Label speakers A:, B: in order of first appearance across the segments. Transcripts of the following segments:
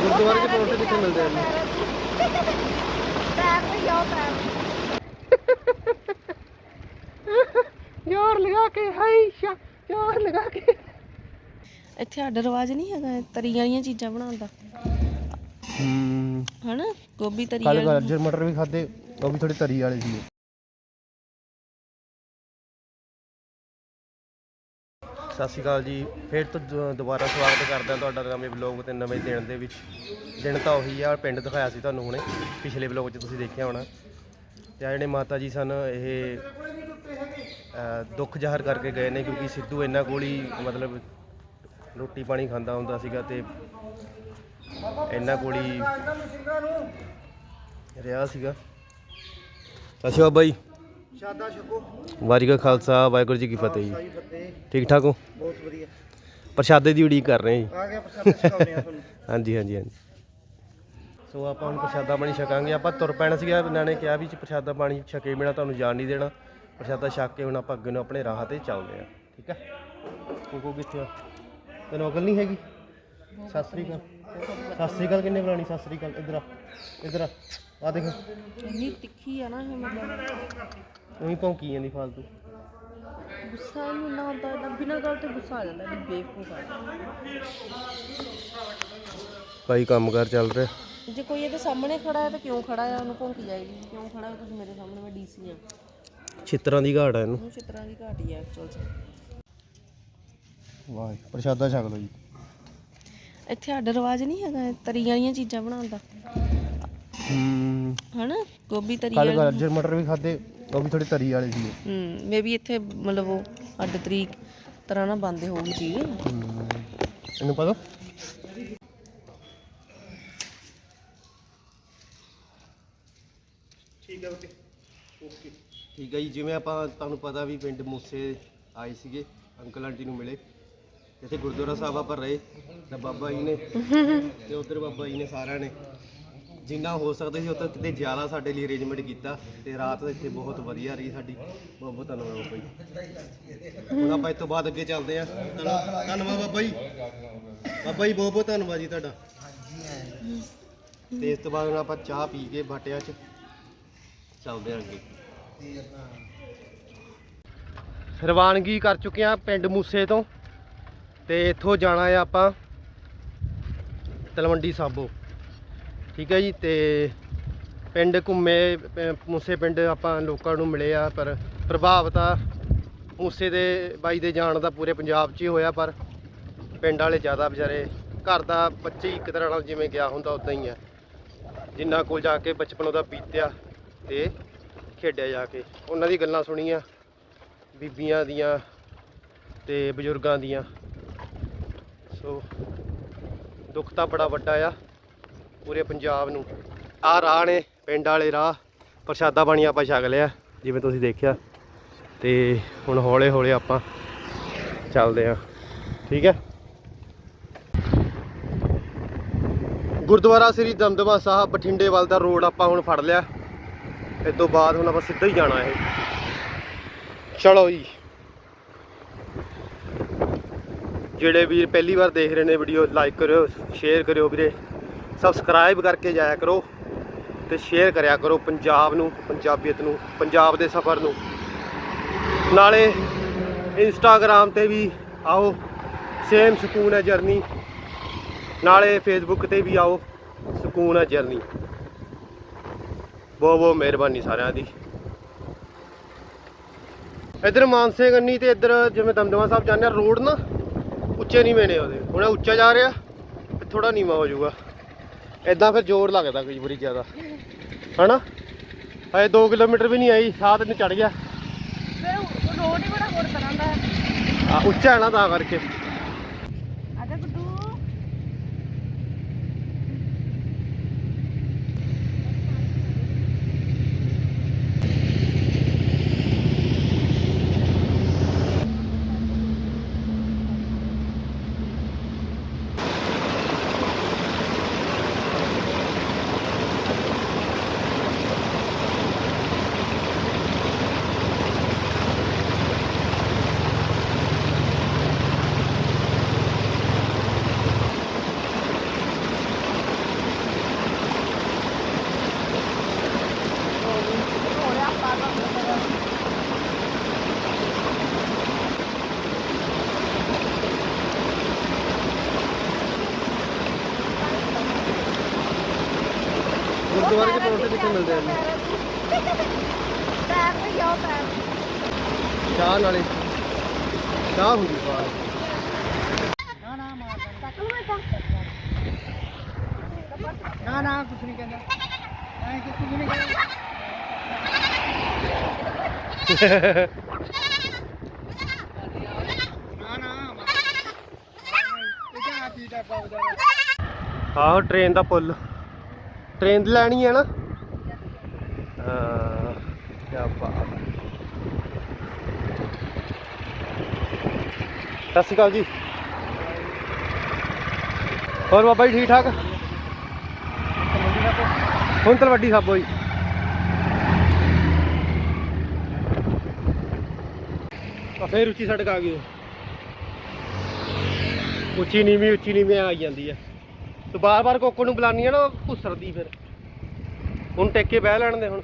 A: ਗੁਰਦੁਆਰੇ ਦੇ ਪਰੌਂਠੇ ਕਿੱਥੇ ਮਿਲਦੇ ਹਨ ਯਾਰ ਲਗਾ ਕੇ ਹਾਈ ਸ਼ਾ ਯਾਰ ਲਗਾ ਕੇ।
B: ਇੱਥੇ ਸਾਡਾ ਰਿਵਾਜ ਨਹੀਂ ਹੈਗਾ ਤਰੀ ਵਾਲੀਆਂ ਚੀਜ਼ਾਂ ਬਣਾਉਣ ਦਾ।
A: ਹੂੰ।
B: ਹਨਾ? ਗੋਭੀ ਤਰੀ
A: ਕੱਲ
B: ਵਾਲੀ।
A: ਗਾਜਰ ਮਟਰ ਵੀ ਖਾਦੇ ਉਹ ਵੀ ਥੋੜੀ ਤਰੀ ਵਾਲੇ ਸੀ ਸਤਿ ਸ਼੍ਰੀ ਅਕਾਲ ਜੀ। ਫਿਰ ਤੋਂ ਦ ਦੁਬਾਰਾ ਸਵਾਗਤ ਕਰਦਾ ਤੁਹਾਡਾ ਨਵੇਂ ਵਲੌਗ ਤੇ ਨਵੇਂ ਦਿਨ ਦੇ ਵਿੱਚ। ਦਿਨ ਤਾਂ ਉਹੀ ਆ ਪਿੰਡ ਦਿਖਾਇਆ ਸੀ ਤੁਹਾਨੂੰ ਹੁਣੇ ਪਿਛਲੇ ਵਲੌਗ 'ਚ ਤੁਸੀਂ ਦੇਖਿਆ ਹੋਣਾ। ਤੇ ਆ ਜਿਹੜੇ ਮਾਤਾ ਜੀ ਸਨ ਇਹ ਅ, ਦੁੱਖ ਜ਼ਾਹਰ ਕਰਕੇ ਗਏ ਨੇ ਕਿਉਂਕਿ ਸਿੱਧੂ ਇਹਨਾਂ ਕੋਲ ਹੀ ਮਤਲਬ ਰੋਟੀ ਪਾਣੀ ਖਾਂਦਾ ਹੁੰਦਾ ਸੀਗਾ ਤੇ ਇਹਨਾਂ ਕੋਲ ਹੀ ਰਿਹਾ ਸੀਗਾ। ਸਤਿ ਸ਼੍ਰੀ ਅੱਛਾ ਬਾਈ।
C: ਸ਼ਾਦਾ ਛਕੋ।
A: ਵਾਹਿਗੁਰੂ ਕਾ ਖਾਲਸਾ ਵਾਹਿਗੁਰੂ ਜੀ ਕੀ ਫਤਿਹ ਜੀ। ਠੀਕ ਠਾਕ ਹੋ?
C: ਬਹੁਤ ਵਧੀਆ।
A: ਪ੍ਰਸ਼ਾਦੇ ਦੀ ਉਡੀਕ ਕਰ ਰਹੇ ਹਾਂ ਜੀ।
C: ਆ ਗਿਆ ਪ੍ਰਸ਼ਾਦ ਛਕਾਉਣੇ ਆ ਤੁਹਾਨੂੰ।
A: ਹਾਂਜੀ ਹਾਂਜੀ ਹਾਂਜੀ। ਸੋ ਆਪਾਂ ਹੁਣ ਪ੍ਰਸ਼ਾਦਾ ਪਾਣੀ ਛਕਾਂਗੇ। ਆਪਾਂ ਤੁਰ ਪੈਣਾ ਸੀਗਾ ਇਹਨਾਂ ਨੇ ਕਿਹਾ ਵੀ ਪ੍ਰਸ਼ਾਦਾ ਪਾਣੀ ਛਕੇ ਬਿਨਾ ਤੁਹਾਨੂੰ ਜਾਣ ਨਹੀਂ ਦੇਣਾ। ਪ੍ਰਸ਼ਾਦਾ ਛਕ ਕੇ ਹੁਣ ਆਪਾਂ ਅੱਗੇ ਨੂੰ ਆਪਣੇ ਰਾਹ ਤੇ ਚੱਲਦੇ ਆ ਠੀਕ ਹੈ? ਕੋਕੋ ਕਿੱਥੇ ਆ? ਤੈਨੂੰ ਅਕਲ ਨਹੀਂ ਹੈਗੀ? ਸਤਿ ਸ੍ਰੀ ਅਕਾਲ। ਸਤਿ ਸ੍ਰੀ ਅਕਾਲ ਕਿੰਨੇ ਬੁਲਾਣੀ ਸਤਿ ਸ੍ਰੀ ਅਕਾਲ ਇੱਧਰ ਆ ਇੱਧਰ ਆ। ਆ ਦੇਖ।
B: ਇੰਨੀ ਤਿੱਖੀ ਆ ਨਾ ਇਹ ਮਤਲਬ।
A: ਉਹੀ ਭੌਂਕੀ ਜਾਂਦੀ ਫਾਲਤੂ।
B: ਗੁੱਸਾ ਨਹੀਂ ਨਾ ਆਉਂਦਾ ਇਹਦਾ ਬਿਨਾਂ ਗੱਲ ਤੇ ਗੁੱਸਾ ਆ ਜਾਂਦਾ ਵੀ ਬੇਵਕੂਫ ਆ।
A: ਭਾਈ ਕੰਮਕਾਰ ਚੱਲ ਰਿਹਾ?
B: ਜੇ ਕੋਈ ਇਹਦੇ ਸਾਹਮਣੇ ਖੜਾ ਹੈ ਤਾਂ ਕਿਉਂ ਖੜਾ ਹੈ ਉਹਨੂੰ ਭੌਂਕੀ ਜਾਏਗੀ। ਕਿਉਂ ਖੜਾ ਹੈ? ਤੁਸੀਂ ਮੇਰੇ ਸਾਹਮਣੇ ਮੈਂ ਡੀਸੀ ਆ।
A: ਛਿੱਤਰਾਂ ਦੀ ਘਾਟ ਆ ਇਹਨੂੰ।
B: ਉਹਨੂੰ ਚਿੱਤਰਾਂ ਦੀ ਘਾਟੀ ਹੈ ਐਕਚੁਅਲ ਚ।
A: ਵਾਹ ਪ੍ਰਸ਼ਾਦਾ ਛਕ ਲਓ ਜੀ।
B: ਇੱਥੇ ਸਾਡਾ ਰਿਵਾਜ ਨਹੀਂ ਹੈਗਾ ਤਰੀ ਵਾਲੀਆਂ ਚੀਜ਼ਾਂ ਬਣਾਉਣ ਦਾ।
A: ਹੂੰ।
B: ਹਨਾ? ਗੋਭੀ ਤਰੀ
A: ਕੱਲ
B: ਵਾਲੀ।
A: ਗਾਜਰ ਮਟਰ ਵੀ ਖਾਦੇ ਉਹ ਵੀ ਥੋੜੀ ਤਰੀ ਵਾਲੇ ਸੀ।
B: ਹੂੰ ਮੇਬੀ ਇੱਥੇ ਮਤਲਬ ਉਹ ਅੱਡ ਤਰੀਕ ਤਰ੍ਹਾਂ ਨਾਲ ਬੰਦੇ ਹੋਊਗੀ ਚੀਜ਼
A: ਇਹਨੂੰ ਪਤਾ
C: ਠੀਕ ਹੈ ਓਕੇ।
A: ਠੀਕ ਹੈ ਜੀ ਜਿਵੇਂ ਆਪਾਂ ਤੁਹਾਨੂੰ ਪਤਾ ਵੀ ਪਿੰਡ ਮੂਸੇ ਆਏ ਸੀਗੇ ਅੰਕਲ ਆਂਟੀ ਨੂੰ ਮਿਲੇ। ਇੱਥੇ ਗੁਰਦੁਆਰਾ ਸਾਹਿਬ ਆਪਾਂ ਰਹੇ, ਤਾਂ ਬਾਬਾ ਜੀ ਨੇ ਤੇ ਉਧਰ ਬਾਬਾ ਜੀ ਨੇ ਸਾਰਿਆਂ ਨੇ। ਜਿੰਨਾ ਹੋ ਸਕਦਾ ਸੀ ਉੱਥੇ ਕਿਤੇ ਜ਼ਿਆਦਾ ਸਾਡੇ ਲਈ ਅਰੇਂਜਮੈਂਟ ਕੀਤਾ ਤੇ ਰਾਤ ਇੱਥੇ ਬਹੁਤ ਵਧੀਆ ਰਹੀ ਸਾਡੀ। ਬਹੁਤ ਬਹੁਤ ਧੰਨਵਾਦ ਬਾਬਾ ਜੀ। ਹੁਣ ਆਪਾਂ ਇਸ ਤੋਂ ਬਾਅਦ ਅੱਗੇ ਚੱਲਦੇ ਆ ਧੰਨਵਾਦ ਬਾਬਾ ਜੀ। ਬਾਬਾ ਜੀ, ਬਹੁਤ ਬਹੁਤ ਧੰਨਵਾਦ ਜੀ ਤੁਹਾਡਾ। ਤੇ ਇਸ ਤੋਂ ਬਾਅਦ ਹੁਣ ਆਪਾਂ ਚਾਹ ਪੀ ਕੇ ਬਾਟਿਆਂ 'ਚ ਚੱਲਦੇ ਆਂ ਅੱਗੇ। ਰਵਾਨਗੀ ਕਰ ਚੁੱਕੇ ਆ ਪਿੰਡ ਮੂਸੇ ਤੋਂ। ਤੇ ਇੱਥੋਂ ਜਾਣਾ ਆ ਆਪਾਂ ਤਲਵੰਡੀ ਸਾਬੋ। ਠੀਕ ਹੈ ਜੀ, ਤੇ ਪਿੰਡ ਘੁੰਮੇ ਮੂਸੇ ਪਿੰਡ ਆਪਾਂ ਲੋਕਾਂ ਨੂੰ ਮਿਲੇ ਆ, ਪਰ ਪ੍ਰਭਾਵ ਤਾਂ ਮੂਸੇ ਦੇ ਬਾਈ ਦੇ ਜਾਣ ਦਾ ਪੂਰੇ ਪੰਜਾਬ 'ਚ ਹੀ ਹੋਇਆ, ਪਰ ਪਿੰਡ ਵਾਲੇ ਜ਼ਿਆਦਾ ਵਿਚਾਰੇ, ਘਰ ਦਾ ਬੱਚੇ ਹੀ ਇੱਕ ਤਰ੍ਹਾਂ ਨਾਲ ਜਿਵੇਂ ਗਿਆ ਹੁੰਦਾ ਉਦਾਂ ਹੀ ਆ। ਜਿੰਨਾ ਕੋਲ ਜਾ ਕੇ ਬਚਪਨ ਉਹਦਾ ਬੀਤਿਆ ਤੇ ਖੇਡਿਆ ਜਾ ਕੇ। ਉਹਨਾਂ ਦੀ ਗੱਲਾਂ ਸੁਣੀਆਂ, ਬੀਬੀਆਂ ਦੀਆਂ ਤੇ ਬਜ਼ੁਰਗਾਂ ਦੀਆਂ। ਸੋ ਦੁੱਖ ਤਾਂ ਬੜਾ ਵੱਡਾ ਆ ਪੂਰੇ ਪੰਜਾਬ ਨੂੰ। ਆਹ ਰਾਹ ਨੇ, ਪਿੰਡ ਵਾਲੇ ਰਾਹ, ਪ੍ਰਸ਼ਾਦਾ ਪਾਣੀ ਆਪਾਂ ਛਕ ਲਿਆ, ਜਿਵੇਂ ਤੁਸੀਂ ਦੇਖਿਆ। ਤੇ ਹੁਣ ਹੌਲੇ ਹੌਲੇ ਆਪਾਂ ਚੱਲਦੇ ਆ ਠੀਕ ਹੈ? ਗੁਰਦੁਆਰਾ ਸ੍ਰੀ ਦਮਦਮਾ ਸਾਹਿਬ, ਬਠਿੰਡੇ ਵੱਲ ਦਾ ਰੋਡ ਆਪਾਂ ਹੁਣ ਫੜ ਲਿਆ। ਇਸ ਤੋਂ ਬਾਅਦ ਹੁਣ ਆਪਾਂ ਸਿੱਧਾ ਹੀ ਜਾਣਾ ਹੈ ਚਲੋ ਜੀ। ਜਿਹੜੇ ਵੀਰ ਪਹਿਲੀ ਵਾਰ ਦੇਖ ਰਹੇ ਨੇ ਵੀਡੀਓ ਲਾਈਕ ਕਰਿਓ ਸ਼ੇਅਰ ਕਰਿਓ ਵੀਰੇ। ਸਬਸਕ੍ਰਾਈਬ ਕਰਕੇ ਜਾਇਆ ਕਰੋ ਤੇ ਸ਼ੇਅਰ ਕਰਿਆ ਕਰੋ ਪੰਜਾਬ ਨੂੰ, ਪੰਜਾਬੀਅਤ ਨੂੰ, ਪੰਜਾਬ ਦੇ ਸਫ਼ਰ ਨੂੰ। ਨਾਲੇ ਇੰਸਟਾਗ੍ਰam ਤੇ ਵੀ ਆਓ ਸੇਮ ਸਕੂਨ ਹੈ ਜਰਨੀ ਨਾਲੇ ਫੇਸਬੁੱਕ ਤੇ ਵੀ ਆਓ, ਸਕੂਨ ਹੈ ਜਰਨੀ ਬਹੁਤ ਬਹੁਤ ਮਿਹਰਬਾਨੀ ਸਾਰਿਆਂ ਦੀ। ਇਧਰ ਮਾਨਸੇ ਗੰਨੀ ਤੇ ਇੱਧਰ ਜਿਵੇਂ ਦਮਦਮਾ ਸਾਹਿਬ ਜਾਂਦੇ ਆ ਰੋਡ ਨਾ ਉੱਚੇ ਨਹੀਂ ਨੇ ਉਹਦੇ। ਹੁਣ ਉੱਚਾ ਜਾ ਰਿਹਾ ਤੇ ਥੋੜਾ ਨੀਵਾ ਹੋ ਜਾਊਗਾ। ਇਦਾਂ ਫਿਰ ਜ਼ੋਰ ਲੱਗਦਾ ਕਈ ਵਾਰੀ ਜ਼ਿਆਦਾ। ਹਨਾ? ਹਜੇ 2 ਕਿਲੋਮੀਟਰ ਵੀ ਨਹੀਂ ਆਈ ਸਾਹ ਤੇ ਚੜ ਗਿਆ।
B: ਫਿਰ ਰੋਡ ਹੀ ਬੜਾ ਹੋਰ ਤਰ੍ਹਾਂ ਦਾ
A: ਆ ਉੱਚਾ ਹੈ ਨਾ ਤਾਂ ਕਰਕੇ। ਗੁਰਦੁਆਰੇ ਦੇ ਪਰੌਂਠੇ ਕਿੱਥੇ ਮਿਲਦੇ ਆ ਜੀ।
B: ਪੈਰ ਤੇ ਜਾਓ ਪੈਰ।
A: ਚਾਹ ਨਾਲੇ। ਚਾਹ ਹੁੰਦੀ ਬਾਹਰ
C: ਨਾ ਨਾ ਕੁਛ ਨਹੀਂ ਕਹਿੰਦਾ। ਐ ਕਿ ਕੁਝ ਨਹੀਂ ਕਹਿੰਦਾ। ਨਾ ਨਾ ਇਹ ਤਾਂ ਪੀਟਾ ਪਾਉਦਾ
A: ਆਹੋ ਟ੍ਰੇਨ ਦਾ ਪੁੱਲ। ਟ੍ਰੇਨ ਦੀ ਲੈਣੀ ਹੈ ਨਾ? ਹਾਂ ਕੀ ਬਾਤ। ਸਤਿ ਸ਼੍ਰੀ ਅਕਾਲ ਜੀ। ਹੋਰ ਬਾਬਾ ਜੀ ਠੀਕ ਠਾਕ ਹੁਣ ਤਲਵੱਡੀ ਸਾਬੋ ਜੀ ਆ ਫੇਰ ਉੱਚੀ ਸੜਕ ਆ ਗਈ ਉੱਚੀ ਨੀਵੀਂ ਉੱਚੀ ਨੀਵੀਂ ਆਈ ਜਾਂਦੀ ਆ। ਤੂੰ ਬਾਰ-ਬਾਰ ਕੋਕੋ ਨੂੰ ਬੁਲਾਨੀ ਆ ਨਾ ਉਹ ਭੁੱਸਰਦੀ ਫਿਰ। ਹੁਣ ਟੇਕ ਕੇ ਬਹਿ ਲੈਣ ਦੇ ਹੁਣ।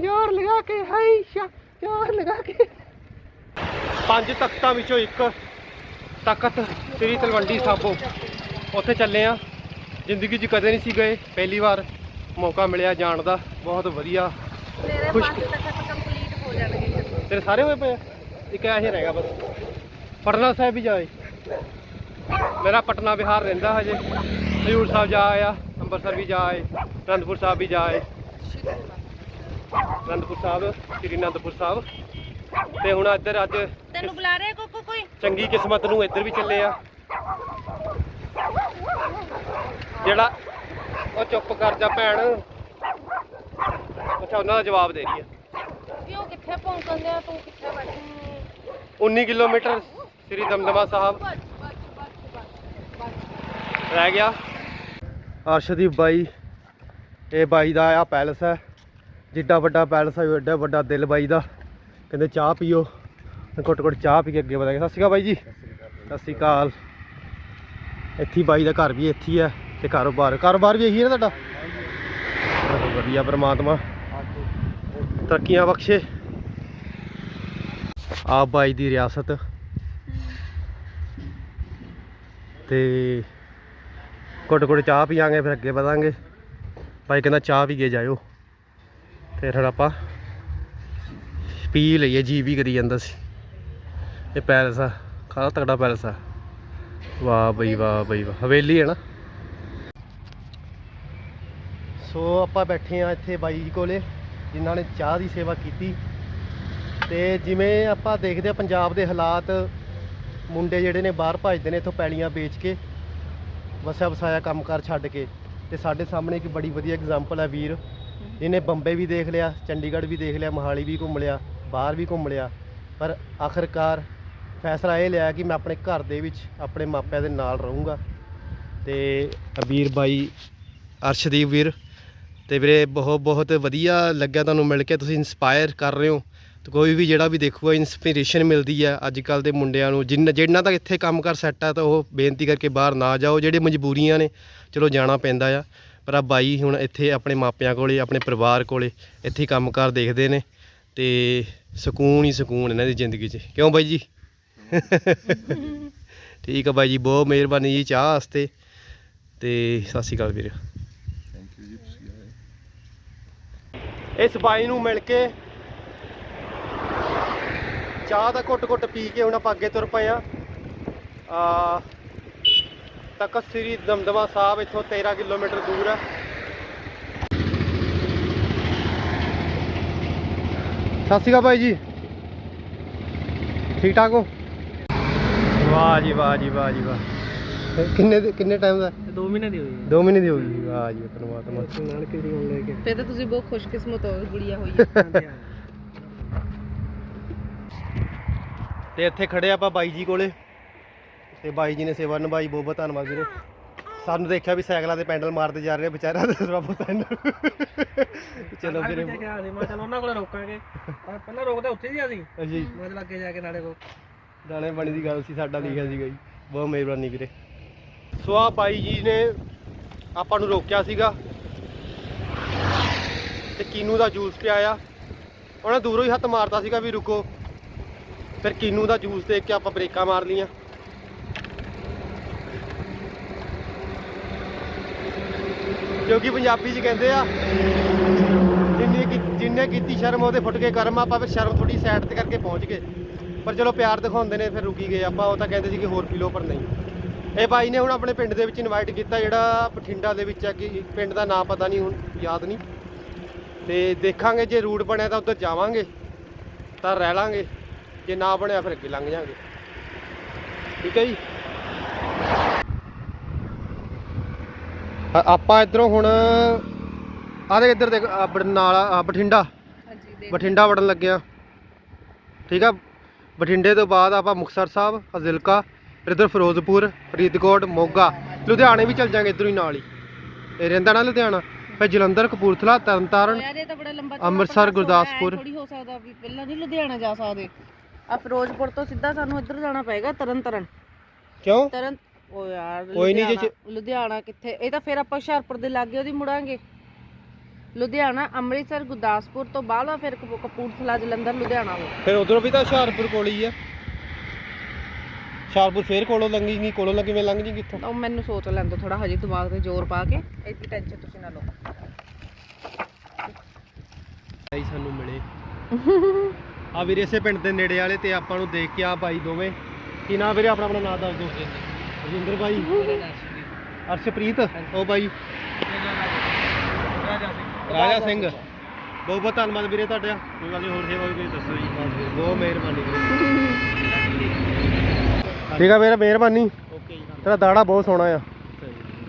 A: ਜ਼ੋਰ ਲਗਾ ਕੇ ਹਾਈ ਸ਼ਾ, ਜ਼ੋਰ ਲਗਾ ਕੇ। ਪੰਜ ਤਖਤਾਂ ਵਿੱਚੋਂ ਇੱਕ ਤਖਤ ਸ੍ਰੀ ਤਲਵੰਡੀ ਸਾਬੋ ਉੱਥੇ ਚੱਲੇ ਆ। ਜ਼ਿੰਦਗੀ 'ਚ ਕਦੇ ਨਹੀਂ ਸੀ ਗਏ। ਪਹਿਲੀ ਵਾਰ ਮੌਕਾ ਮਿਲਿਆ ਜਾਣ ਦਾ। ਬਹੁਤ ਵਧੀਆ
B: ਮੇਰੇ
A: ਖੁਸ਼-
B: ਪੰਜ ਤੱਕ ਕੰਪਲੀਟ ਹੋ ਜਾਣਗੇ।
A: ਤੇਰੇ ਸਾਰੇ ਹੋਏ ਪਏ ਆ? ਇੱਕ ਇਹ ਰਹਿ ਗਿਆ ਬਸ। ਪਟਨਾ ਸਾਹਿਬ ਵੀ ਜਾਏ। ਮੇਰਾ ਪਟਨਾ ਬਿਹਾਰ ਰਹਿੰਦਾ ਹਜੇ। ਹਜੂਰ ਸਾਹਿਬ ਜਾ ਆਇਆ ਅੰਮ੍ਰਿਤਸਰ ਵੀ ਜਾ ਆਏ ਅਨੰਦਪੁਰ ਸਾਹਿਬ ਵੀ ਜਾ ਆਏ। ਅਨੰਦਪੁਰ ਸਾਹਿਬ ਸ੍ਰੀ ਅਨੰਦਪੁਰ ਸਾਹਿਬ। ਤੇ ਹੁਣ ਇੱਧਰ ਅੱਜ
B: ਤੈਨੂੰ ਬੁਲਾ ਰਿਹਾ ਕੋਕੋ ਕੋਈ?
A: ਚੰਗੀ ਕਿਸਮਤ ਨੂੰ ਇੱਧਰ ਵੀ ਚੱਲੇ ਆ। ਜਿਹੜਾ ਉਹ ਚੁੱਪ ਕਰ ਜਾ ਭੈਣ। ਅੱਛਾ ਉਹਨਾਂ ਦਾ ਜਵਾਬ ਦੇ ਰਹੀ ਆ।
B: ਕਿ ਉਹ ਕਿੱਥੇ ਪਹੁੰਚਣ ਦਿਆ ਤੂੰ ਕਿੱਥੇ ਬੈਠੀ?
A: 19 ਕਿਲੋਮੀਟਰ ਸ੍ਰੀ ਦਮਦਮਾ ਸਾਹਿਬ। ਰਹਿ ਗਿਆ। ਅਰਸ਼ਦੀਪ ਬਾਈ ਇਹ ਬਾਈ ਦਾ ਆ ਪੈਲਸ ਹੈ। ਜਿੱਡਾ ਵੱਡਾ ਪੈਲਸ ਹੈ ਏਡਾ ਵੱਡਾ ਦਿਲ ਬਾਈ ਦਾ। ਕਹਿੰਦੇ ਚਾਹ ਪੀਓ। ਘੁੱਟ ਘੁੱਟ ਚਾਹ ਪੀ ਕੇ ਅੱਗੇ ਵਧਾਂਗੇ। ਸਤਿ ਸ਼੍ਰੀ ਅਕਾਲ ਬਾਈ ਜੀ। ਸਤਿ ਸ਼੍ਰੀ ਅਕਾਲ। ਇੱਥੇ ਹੀ ਬਾਈ ਦਾ ਘਰ ਵੀ ਇੱਥੇ ਹੀ ਹੈ ਤੇ ਕਾਰੋਬਾਰ ਕਾਰੋਬਾਰ ਵੀ ਇਹੀ ਹੈ ਨਾ ਤੁਹਾਡਾ? ਚਲੋ ਵਧੀਆ ਪ੍ਰਮਾਤਮਾ ਤਰੱਕੀਆਂ ਬਖਸ਼ੇ। ਆਪ ਬਾਈ ਦੀ ਰਿਆਸਤ। ਤੇ ਘੁੱਟ ਘੁੱਟ ਚਾਹ ਪੀਾਂਗੇ ਫਿਰ ਅੱਗੇ ਵਧਾਂਗੇ। ਭਾਈ ਕਹਿੰਦਾ ਚਾਹ ਪੀ ਕੇ ਜਾਇਓ। ਤੇ ਫਿਰ ਆਪਾਂ ਪੀ ਲਈਏ ਜੀ ਵੀ ਕਰੀ ਜਾਂਦਾ ਸੀ। ਇਹ ਪੈਲਸ ਆ ਖਾਦਾ ਤਗੜਾ ਪੈਲਸ ਆ। ਵਾਹ ਬਈ ਵਾਹ ਬਈ, ਵਾਹ। ਹਵੇਲੀ ਹੈ ਨਾ? ਸੋ ਆਪਾਂ ਬੈਠੇ ਆ ਇੱਥੇ ਬਾਈ ਜੀ ਕੋਲੇ। ਜਿਨ੍ਹਾਂ ਨੇ ਚਾਹ ਦੀ ਸੇਵਾ ਕੀਤੀ। ਤੇ ਜਿਵੇਂ ਆਪਾਂ ਦੇਖਦੇ ਆ ਪੰਜਾਬ ਦੇ ਹਾਲਾਤ, ਮੁੰਡੇ ਜਿਹੜੇ ਨੇ ਬਾਹਰ ਭੱਜਦੇ ਨੇ ਇੱਥੋਂ ਪੈਲੀਆਂ ਵੇਚ ਕੇ, ਵਸਿਆ ਵਸਾਇਆ ਕੰਮਕਾਰ ਛੱਡ ਕੇ। ਤੇ ਸਾਡੇ ਸਾਹਮਣੇ ਇੱਕ ਬੜੀ ਵਧੀਆ ਐਗਜ਼ਾਮਪਲ ਹੈ ਵੀਰ। ਇਹਨੇ ਬੰਬੇ ਵੀ ਦੇਖ ਲਿਆ, ਚੰਡੀਗੜ੍ਹ ਵੀ ਦੇਖ ਲਿਆ, ਮੋਹਾਲੀ ਵੀ ਘੁੰਮ ਲਿਆ, ਬਾਹਰ ਵੀ ਘੁੰਮ ਲਿਆ। ਪਰ ਆਖਰਕਾਰ ਫੈਸਲਾ ਇਹ ਲਿਆ ਕਿ ਮੈਂ ਆਪਣੇ ਘਰ ਦੇ ਵਿੱਚ ਆਪਣੇ ਮਾਪਿਆਂ ਦੇ ਨਾਲ ਰਹੂੰਗਾ। ਤੇ ਅਬੀਰ ਬਾਈ ਅਰਸ਼ਦੀਪ ਵੀਰ ਤੇ ਵੀਰੇ ਬਹੁਤ ਬਹੁਤ ਵਧੀਆ ਲੱਗਿਆ ਤੁਹਾਨੂੰ ਮਿਲ ਕੇ ਤੁਸੀਂ ਇਨਸਪਾਇਰ ਕਰ ਰਹੇ ਹੋ। ਤੇ ਕੋਈ ਵੀ ਜਿਹੜਾ ਵੀ ਦੇਖੂਗਾ ਇਨਸਪੀਰੇਸ਼ਨ ਮਿਲਦੀ ਹੈ ਅੱਜ ਕੱਲ ਦੇ ਮੁੰਡਿਆਂ ਨੂੰ। ਜਿੰਨ ਜਿਹਨਾਂ ਤੱਕ ਇੱਥੇ ਕੰਮ ਕਰ ਸੈੱਟ ਆ ਤਾਂ ਉਹ ਬੇਨਤੀ ਕਰਕੇ ਬਾਹਰ ਨਾ ਜਾਓ। ਜਿਹੜੇ ਮਜਬੂਰੀਆਂ ਨੇ ਚਲੋ ਜਾਣਾ ਪੈਂਦਾ ਆ। ਪਰ ਆ ਬਾਈ ਹੁਣ ਇੱਥੇ ਆਪਣੇ ਮਾਪਿਆਂ ਕੋਲੇ ਆਪਣੇ ਪਰਿਵਾਰ ਕੋਲੇ ਇੱਥੇ ਹੀ ਕੰਮਕਾਰ ਦੇਖਦੇ ਨੇ। ਤੇ ਸਕੂਨ ਹੀ ਸਕੂਨ ਇਹਨਾਂ ਦੀ ਜ਼ਿੰਦਗੀ 'ਚ। ਕਿਉਂ ਬਾਈ ਜੀ? ਠੀਕ ਆ ਬਾਈ ਜੀ ਬਹੁਤ ਮਿਹਰਬਾਨੀ ਜੀ ਚਾਹ ਵਾਸਤੇ। ਤੇ ਸਤਿ ਸ਼੍ਰੀ ਅਕਾਲ ਵੀਰੇ। ਇਸ ਬਾਈ ਨੂੰ ਮਿਲ ਕੇ ਚਾਹ ਦਾ ਘੁੱਟ ਘੁੱਟ ਪੀ ਕੇ ਹੁਣ ਆਪਾਂ ਅੱਗੇ ਤੁਰ ਪਏ ਆ ਆ ਤਖਤ ਸ੍ਰੀ ਦਮਦਮਾ ਸਾਹਿਬ ਇੱਥੋਂ 13 ਕਿਲੋਮੀਟਰ ਦੂਰ ਆ। ਸਤਿ ਸ਼੍ਰੀ ਅਕਾਲ ਭਾਈ ਜੀ। ਠੀਕ ਠਾਕ ਹੋ? ਵਾਹ ਜੀ ਵਾਹ ਜੀ ਵਾਹ ਜੀ ਵਾਹ। ਕਿੰਨੇ ਕਿੰਨੇ ਟਾਈਮ ਦਾ?
C: 2 ਮਹੀਨੇ ਦੀ ਹੋਈ
A: 2 ਮਹੀਨੇ ਦੀ ਹੋ ਗਈ ਵਾਹ ਜੀ ਪਰਮਾਤਮਾ।
C: ਨਾਲ ਕਿਹੜੀ ਹੋਣ ਲੈ ਕੇ।
B: ਫਿਰ ਤਾਂ ਤੁਸੀਂ ਬਹੁਤ ਖੁਸ਼ਕਿਸਮਤ ਹੋ ਗੁੜੀਆ ਹੋਈ ਹੈ।
A: ਤੇ ਇੱਥੇ ਖੜੇ ਆਪਾਂ ਬਾਈ ਜੀ ਕੋਲੇ। ਤੇ ਬਾਈ ਜੀ ਨੇ ਸੇਵਾ ਨਿਭਾਈ ਬਹੁਤ ਬਹੁਤ ਧੰਨਵਾਦ ਵੀਰੇ। ਸਾਨੂੰ ਦੇਖਿਆ ਵੀ ਸਾਈਕਲਾਂ ਤੇ ਪੈਂਡਲ ਮਾਰਦੇ ਜਾ ਰਹੇ ਆ ਵਿਚਾਰਿਆਂ ਦੇ ਰੱਬ ਪੈਂਡਲ ਚਲੋ ਵੀਰੇ।
C: ਮੈਂ ਚਲ ਉਹਨਾਂ ਕੋਲ ਰੋਕਾਂਗੇ। ਪਰ ਪਹਿਲਾਂ ਰੋਕਦੇ ਉੱਥੇ ਹੀ ਆ ਸੀ
A: ਜੀ।
C: ਮੈਂ ਤੇ ਲੱਗੇ ਜਾ ਕੇ ਨਾਲੇ ਕੋ
A: ਦਾਣੇ ਬਣੀ ਦੀ ਗੱਲ ਸੀ ਸਾਡਾ ਲਿਖਿਆ ਸੀਗਾ ਜੀ। ਬਹੁਤ ਮਿਹਰਬਾਨੀ ਵੀਰੇ। ਸੋ ਆ ਬਾਈ ਜੀ ਨੇ ਆਪਾਂ ਨੂੰ ਰੋਕਿਆ ਸੀਗਾ। ਤੇ ਕੀਨੂ ਦਾ ਜੂਸ ਪਿਆਇਆ। ਉਹਨੇ ਦੂਰੋਂ ਹੀ ਹੱਥ ਮਾਰਦਾ ਸੀਗਾ ਵੀ ਰੁਕੋ। ਫਿਰ ਕੀਨੂ ਦਾ ਜੂਸ ਦੇਖ ਕੇ ਆਪਾਂ ਬ੍ਰੇਕਾਂ ਮਾਰ ਲੀਆਂ ਕਿਉਂਕਿ ਪੰਜਾਬੀ 'ਚ ਕਹਿੰਦੇ ਆ, ਜਿੰਨੇ ਕੀ, ਜਿੰਨੇ ਕੀਤੀ ਸ਼ਰਮ ਉਹਦੇ ਫੁੱਟ ਕੇ ਕਰਮ ਆਪਾਂ ਫਿਰ ਸ਼ਰਮ ਥੋੜੀ ਸਾਈਡ ਤੇ ਕਰਕੇ ਪਹੁੰਚ ਗਏ। ਪਰ ਚਲੋ ਪਿਆਰ ਦਿਖਾਉਂਦੇ ਨੇ, ਫਿਰ ਰੁਕੀ ਗਏ ਆਪਾਂ। ਉਹ ਤਾਂ ਕਹਿੰਦੇ ਸੀ ਕਿ ਹੋਰ ਪੀ ਲਓ ਪਰ ਨਹੀਂ। ਇਹ ਬਾਈ ਨੇ ਹੁਣ ਆਪਣੇ ਪਿੰਡ ਦੇ ਵਿੱਚ ਇਨਵਾਈਟ ਕੀਤਾ ਜਿਹੜਾ ਬਠਿੰਡਾ ਦੇ ਵਿੱਚ ਆ ਕਿ ਪਿੰਡ ਦਾ ਨਾਮ ਪਤਾ ਨਹੀਂ ਹੁਣ ਯਾਦ ਨਹੀਂ। ਤੇ ਦੇਖਾਂਗੇ ਜੇ ਰੂਟ ਬਣਿਆ ਤਾਂ ਉੱਧਰ ਜਾਵਾਂਗੇ ਤਾਂ ਰਹਿ ਲਾਂਗੇ। ਜੇ ਨਾ ਬਣਿਆ ਫਿਰ ਅੱਗੇ ਲੰਘ ਜਾਾਂਗੇ। ਠੀਕ ਹੈ ਜੀ? ਆਪਾਂ ਇਧਰੋਂ ਹੁਣ ਆਦੇ ਇੱਧਰ ਦੇਖ ਬਰਨਾਲਾ ਆਹ ਬਠਿੰਡਾ। ਬਠਿੰਡਾ ਵੜਨ ਲੱਗਿਆ। ਠੀਕ ਆ? ਬਠਿੰਡੇ ਤੋਂ ਬਾਅਦ ਆਪਾਂ ਮੁਕਤਸਰ ਸਾਹਿਬ ਫਾਜ਼ਿਲਕਾ ਫਿਰ ਇੱਧਰ ਫਿਰੋਜ਼ਪੁਰ ਫਰੀਦਕੋਟ ਮੋਗਾ ਲੁਧਿਆਣੇ ਵੀ ਚੱਲ ਜਾਾਂਗੇ ਇੱਧਰੋਂ ਹੀ ਨਾਲ ਹੀ। ਇਹ ਰਹਿੰਦਾ ਨਾ ਲੁਧਿਆਣਾ? ਫਿਰ ਜਲੰਧਰ ਕਪੂਰਥਲਾ ਤਰਨਤਾਰਨ
B: ਯਾਰ ਇਹ ਤਾਂ ਬੜਾ ਲੰਬਾ
A: ਅੰਮ੍ਰਿਤਸਰ, ਗੁਰਦਾਸਪੁਰ।
B: ਥੋੜੀ ਹੋ ਸਕਦਾ ਵੀ ਪਹਿਲਾਂ ਨਹੀਂ ਲੁਧਿਆਣਾ ਜਾ ਸਕਦੇ। ਆ ਫਿਰੋਜ਼ਪੁਰ ਤੋਂ ਸਿੱਧਾ ਸਾਨੂੰ ਇੱਧਰ ਜਾਣਾ ਪਏਗਾ ਤਰਨ ਤਰਨ
A: ਕਿਉਂ?
B: ਤਰਨ ਉਹ ਯਾਰ
A: ਕੋਈ ਨੀ ਜੇ
B: ਲੁਧਿਆਣਾ- ਕਿੱਥੇ? ਇਹ ਤਾਂ ਫਿਰ ਆਪਾਂ ਹੁਸ਼ਿਆਰਪੁਰ ਦੇ ਲਾਗੇ ਉਹਦੀ ਮੁੜਾਂਗੇ। ਲੁਧਿਆਣਾ ਅੰਮ੍ਰਿਤਸਰ ਗੁਰਦਾਸਪੁਰ ਤੋਂ ਬਾਅਦ ਫਿਰ ਕਪੂ- ਕਪੂਰਥਲਾ ਜਲੰਧਰ ਲੁਧਿਆਣਾ
A: ਫਿਰ ਉਧਰੋਂ ਵੀ ਤਾਂ ਹੁਸ਼ਿਆਰਪੁਰ ਕੋਲ ਹੀ ਆ। ਹੁਸ਼ਿਆਰਪੁਰ ਫੇਰ ਕੋਲੋਂ ਲੰਘੀ ਕੋਲੋਂ ਲੰਘੀ ਕਿਵੇਂ ਲੰਘ ਜੀ ਕਿੱਥੋਂ?
B: ਤਾਂ ਉਹ ਮੈਨੂੰ ਸੋਚ ਲੈਣ ਦੋ ਥੋੜਾ ਹਜੇ ਦਿਮਾਗ ਤੇ ਜ਼ੋਰ ਪਾ ਕੇ। ਇੰਨੀ ਟੈਨਸ਼ਨ ਤੁਸੀਂ ਨਾ ਲਓ।
A: ਬਾਈ ਸਾਨੂੰ ਮਿਲੇ। ਆ ਵੀਰੇ ਇਸੇ ਪਿੰਡ ਦੇ ਨੇੜੇ ਵਾਲੇ ਤੇ ਆਪਾਂ ਨੂੰ ਦੇਖ ਕੇ ਆ ਬਾਈ ਦੋਵੇਂ। ਕੀ ਨਾਮ ਵੀਰੇ? ਆਪਣਾ ਆਪਣਾ ਨਾਮ ਦੱਸ ਦਿਓ ਰਜਿੰਦਰ ਬਾਈ ਅਰਸ਼ਪ੍ਰੀਤ। ਉਹ ਬਾਈ ਰਾਜਾ ਸਿੰਘ। ਬਹੁਤ ਬਹੁਤ ਧੰਨਵਾਦ ਵੀਰੇ ਤੁਹਾਡਾ। ਕੋਈ ਗੱਲ ਨਹੀਂ ਹੋਰ ਸੇਵਾ ਕੋਈ ਦੱਸੋ ਜੀ। ਬਹੁਤ ਮਿਹਰਬਾਨੀ ਠੀਕ ਆ ਵੀਰੇ ਮਿਹਰਬਾਨੀ।
C: ਓਕੇ ਜੀ
A: ਤੇਰਾ ਦਾੜਾ ਬਹੁਤ ਸੋਹਣਾ ਆ।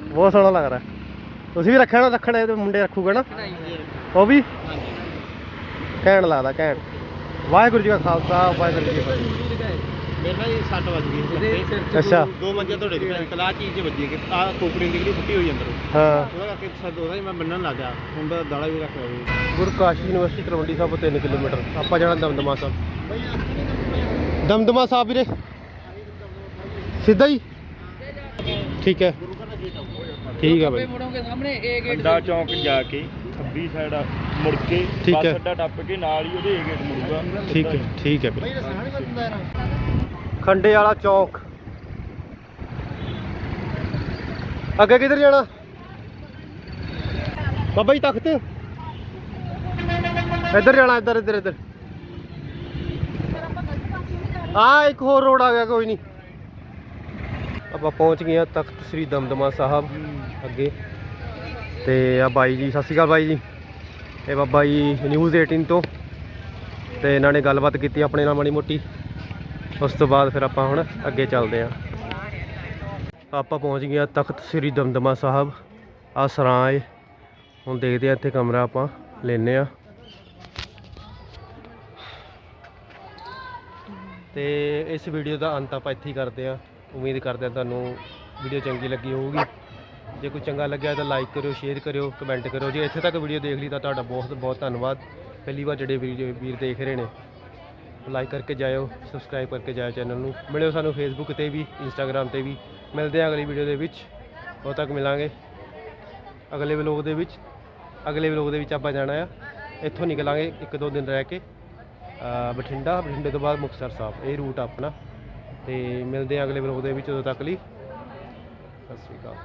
A: ਬਹੁਤ ਸੋਹਣਾ ਲੱਗ ਰਿਹਾ। ਤੁਸੀਂ ਵੀ ਰੱਖਿਆ ਨਾ ਰੱਖਣਾ ਤੇ ਮੁੰਡੇ ਰੱਖੂਗਾ ਨਾ? ਉਹ ਵੀ? ਕਹਿਣ ਲੱਗਦਾ ਕਹਿਣ ਵਾਹਿਗੁਰੂ ਜੀ ਕਾ ਖਾਲਸਾ ਵਾਹਿਗੁਰੂ ਜੀ ਕੀ ਫਤਿਹ।
C: ਮੇਰੇ ਇਹ 60 ਵੱਜ ਗਈ
A: ਅੱਛਾ।
C: ਦੋ ਮੰਜੇ ਤੁਹਾਡੇ ਦੇ ਕਲਾ ਚੀਜ਼ 'ਚ ਵੱਜੀ ਕਿ ਆ ਕੋਕਰੀ ਨਿਕਲੀ ਫੁੱਟੀ ਹੋਈ ਅੰਦਰੋਂ।
A: ਹਾਂ।
C: ਉਹਦਾ ਕਰਕੇ ਸਦ ਉਹਦਾ ਹੀ ਮੈਂ ਬੰਨਣ ਲੱਗ ਹੁਣ ਦਾ ਦਾੜਾ ਵੀ ਰੱਖ ਲਿਆ
A: ਗੁਰਕਾਸ਼ੀ ਯੂਨੀਵਰਸਿਟੀ ਤਲਵੰਡੀ ਸਾਬੋ 3 ਕਿਲੋਮੀਟਰ। ਆਪਾਂ ਜਾਣਾ ਦਮਦਮਾ ਸਾਹਿਬ। ਦਮਦਮਾ ਸਾਹਿਬ ਵੀਰੇ। ਸਿੱਧਾ ਹੀ ਠੀਕ ਹੈ। ਠੀਕ ਹੈ ਬਾਈ।
B: ਮੁੜੋਗੇ ਸਾਹਮਣੇ ਇਹ ਗੇਟ
D: ਅੱਡਾ ਚੌਂਕ ਜਾ ਕੇ ਖੱਬੀ ਸਾਈਡ ਮੁੜ ਕੇ
A: ਠੀਕ
D: ਬੱਸ
A: ਹੈ।
D: ਅੱਡਾ ਟੱਪ ਕੇ ਨਾਲ ਹੀ ਉਹਦੇ ਏ ਗੇਟ ਮੁੜੂਗਾ
A: ਠੀਕ ਹੈ ਠੀਕ ਹੈ ਵੀਰੇ ਖੰਡੇ ਵਾਲਾ ਚੌਕ। ਅੱਗੇ ਕਿੱਧਰ ਜਾਣਾ? ਬਾਬਾ ਜੀ ਤਖਤ। ਇੱਧਰ ਜਾਣਾ ਇੱਧਰ ਇੱਧਰ ਇੱਧਰ। ਆ ਇੱਕ ਹੋਰ ਰੋਡ ਆ ਗਿਆ ਕੋਈ ਨਹੀਂ। ਆਪਾਂ ਪਹੁੰਚ ਗਏ ਆ ਤਖਤ ਸ੍ਰੀ ਦਮਦਮਾ ਸਾਹਿਬ ਅੱਗੇ। ਤੇ ਆ ਬਾਈ ਜੀ, ਸਤਿ ਸ਼੍ਰੀ ਅਕਾਲ ਬਾਈ ਜੀ। ਇਹ ਬਾਬਾ ਜੀ ਨਿਊਜ਼ 18 ਤੋਂ। ਤੇ ਇਹਨਾਂ ਨੇ ਗੱਲਬਾਤ ਕੀਤੀ ਆਪਣੇ ਨਾਲ ਮਾੜੀ ਮੋਟੀ। ਉਸ ਤੋਂ ਬਾਅਦ ਫਿਰ ਆਪਾਂ ਹੁਣ ਅੱਗੇ ਚੱਲਦੇ ਆਂ ਆਪਾਂ ਪਹੁੰਚ ਗਏ ਆ ਤਖਤ ਸ੍ਰੀ ਦਮਦਮਾ ਸਾਹਿਬ। ਆ ਸਰਾਂ ਏ। ਹੁਣ ਦੇਖਦੇ ਆ ਇੱਥੇ ਕਮਰਾ ਆਪਾਂ ਲੈਨੇ ਆ ਤੇ ਇਸ ਵੀਡੀਓ ਦਾ ਅੰਤ ਆਪਾਂ ਇੱਥੇ ਹੀ ਕਰਦੇ ਆ ਉਮੀਦ ਕਰਦੇ ਹਾਂ ਤੁਹਾਨੂੰ ਵੀਡੀਓ ਚੰਗੀ ਲੱਗੀ ਹੋਊਗੀ। ਜੇ ਕੋਈ ਚੰਗਾ ਲੱਗਿਆ ਤਾਂ ਲਾਈਕ ਕਰਿਓ ਸ਼ੇਅਰ ਕਰਿਓ ਕਮੈਂਟ ਕਰਿਓ। ਜੇ ਇੱਥੇ ਤੱਕ ਵੀਡੀਓ ਦੇਖ ਲਈ ਤਾਂ ਤੁਹਾਡਾ ਬਹੁਤ ਬਹੁਤ ਧੰਨਵਾਦ। ਪਹਿਲੀ ਵਾਰ ਜਿਹੜੇ ਵੀਡੀਓ ਵੀਰ ਦੇਖ ਰਹੇ ਨੇ ਲਾਈਕ ਕਰਕੇ ਜਾਇਓ ਸਬਸਕ੍ਰਾਈਬ ਕਰਕੇ ਜਾਇਓ ਚੈਨਲ ਨੂੰ। ਮਿਲਿਓ ਸਾਨੂੰ ਫੇਸਬੁੱਕ ਤੇ ਵੀ ਇੰਸਟਾਗ੍ਰam ਤੇ ਵੀ। ਮਿਲਦੇ ਹਾਂ ਅਗਲੀ ਵੀਡੀਓ ਦੇ ਵਿੱਚ। ਉਦੋਂ ਤੱਕ ਮਿਲਾਂਗੇ। ਅਗਲੇ ਵਲੋਗ ਦੇ ਵਿੱਚ, ਅਗਲੇ ਵਲੋਗ ਦੇ ਵਿੱਚ ਆਪਾਂ ਜਾਣਾ ਆ। ਇੱਥੋਂ ਨਿਕਲਾਂਗੇ ਇੱਕ ਦੋ ਦਿਨ ਰਹਿ ਕੇ। ਬਠਿੰਡਾ, ਬਠਿੰਡੇ ਤੋਂ ਬਾਅਦ ਮੁਕਤਸਰ ਸਾਹਿਬ। ਇਹ ਰੂਟ ਆਪਣਾ। ਤੇ ਮਿਲਦੇ ਹਾਂ ਅਗਲੇ ਵਲੋਗ ਦੇ ਵਿੱਚ ਉਦੋਂ ਤੱਕ ਲਈ। ਸਤਿ ਸ਼੍ਰੀ ਅਕਾਲ।